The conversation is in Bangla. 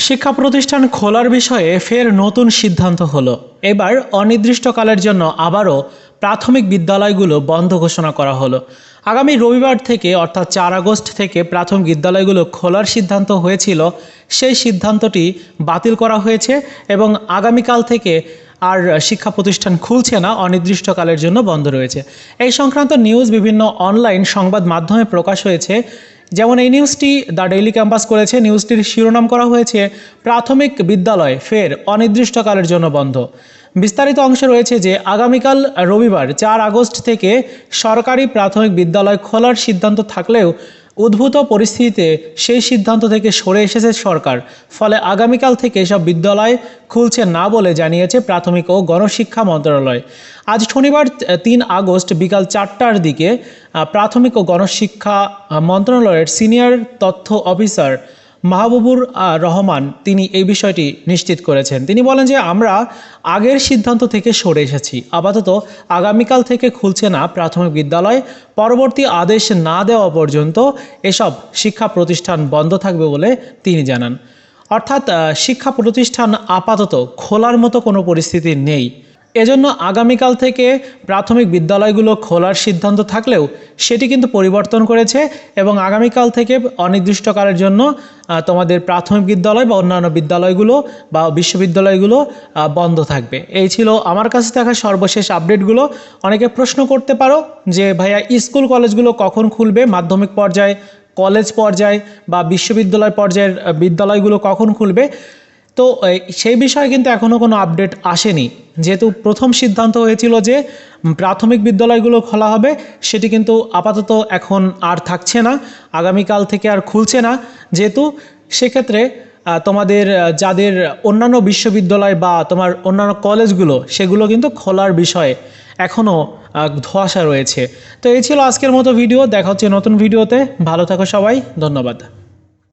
শিক্ষা প্রতিষ্ঠান খোলার বিষয়ে ফের নতুন সিদ্ধান্ত হলো। এবার অনির্দিষ্টকালের জন্য আবারও প্রাথমিক বিদ্যালয়গুলো বন্ধ ঘোষণা করা হলো। আগামী রবিবার থেকে, অর্থাৎ চার আগস্ট থেকে প্রাথমিক বিদ্যালয়গুলো খোলার সিদ্ধান্ত হয়েছিল। সেই সিদ্ধান্তটি বাতিল করা হয়েছে এবং আগামীকাল থেকে আর শিক্ষা প্রতিষ্ঠান খুলছে না, অনির্দিষ্টকালের জন্য বন্ধ রয়েছে। এই সংক্রান্ত নিউজ বিভিন্ন অনলাইন সংবাদ মাধ্যমে প্রকাশ হয়েছে। যেমন এই নিউজটি দ্য ডেইলি ক্যাম্পাস করেছে। নিউজটির শিরোনাম করা হয়েছে, প্রাথমিক বিদ্যালয়, ফের অনির্দিষ্টকালের জন্য বন্ধ। বিস্তারিত অংশে রয়েছে যে, আগামীকাল রবিবার, চার আগস্ট থেকে সরকারি প্রাথমিক বিদ্যালয় খোলার সিদ্ধান্ত থাকলেও উদ্ভূত পরিস্থিতিতে সেই সিদ্ধান্ত থেকে সরে এসেছে সরকার। ফলে আগামীকাল থেকে এসব বিদ্যালয় খুলছে না বলে জানিয়েছে প্রাথমিক ও গণশিক্ষা মন্ত্রণালয়। আজ শনিবার তিন আগস্ট বিকাল চারটার দিকে প্রাথমিক ও গণশিক্ষা মন্ত্রণালয়ের সিনিয়র তথ্য অফিসার মাহবুবুর রহমান তিনি এই বিষয়টি নিশ্চিত করেছেন। তিনি বলেন যে, আমরা আগের সিদ্ধান্ত থেকে সরে এসেছি। আপাতত আগামীকাল থেকে খুলছে না প্রাথমিক বিদ্যালয়। পরবর্তী আদেশ না দেওয়া পর্যন্ত এসব শিক্ষা প্রতিষ্ঠান বন্ধ থাকবে বলে তিনি জানান। অর্থাৎ শিক্ষা প্রতিষ্ঠান আপাতত খোলার মতো কোনো পরিস্থিতি নেই। এজন্য আগামীকাল থেকে প্রাথমিক বিদ্যালয়গুলো খোলার সিদ্ধান্ত থাকলেও সেটি কিন্তু পরিবর্তন করেছে এবং আগামীকাল থেকে অনির্দিষ্টকালের জন্য তোমাদের প্রাথমিক বিদ্যালয় বা অন্যান্য বিদ্যালয়গুলো বা বিশ্ববিদ্যালয়গুলো বন্ধ থাকবে। এই ছিল আমার কাছে থাকা সর্বশেষ আপডেটগুলো। অনেকে প্রশ্ন করতে পারো যে, ভাইয়া, স্কুল কলেজগুলো কখন খুলবে? মাধ্যমিক পর্যায়ে, কলেজ পর্যায়ে বা বিশ্ববিদ্যালয় পর্যায়ের বিদ্যালয়গুলো কখন খুলবে? তো সেই বিষয়ে কিন্তু এখনও কোনো আপডেট আসেনি। যেহেতু প্রথম সিদ্ধান্ত হয়েছিল যে প্রাথমিক বিদ্যালয়গুলো খোলা হবে, সেটি কিন্তু আপাতত এখন আর থাকছে না। আগামীকাল থেকে আর খুলছে না। যেহেতু সেক্ষেত্রে তোমাদের যাদের অন্যান্য বিশ্ববিদ্যালয় বা তোমার অন্যান্য কলেজগুলো, সেগুলো কিন্তু খোলার বিষয়ে এখনও ধোঁয়াশা রয়েছে। তো এই ছিল আজকের মতো ভিডিও। দেখা হচ্ছে নতুন ভিডিওতে। ভালো থাকো সবাই। ধন্যবাদ।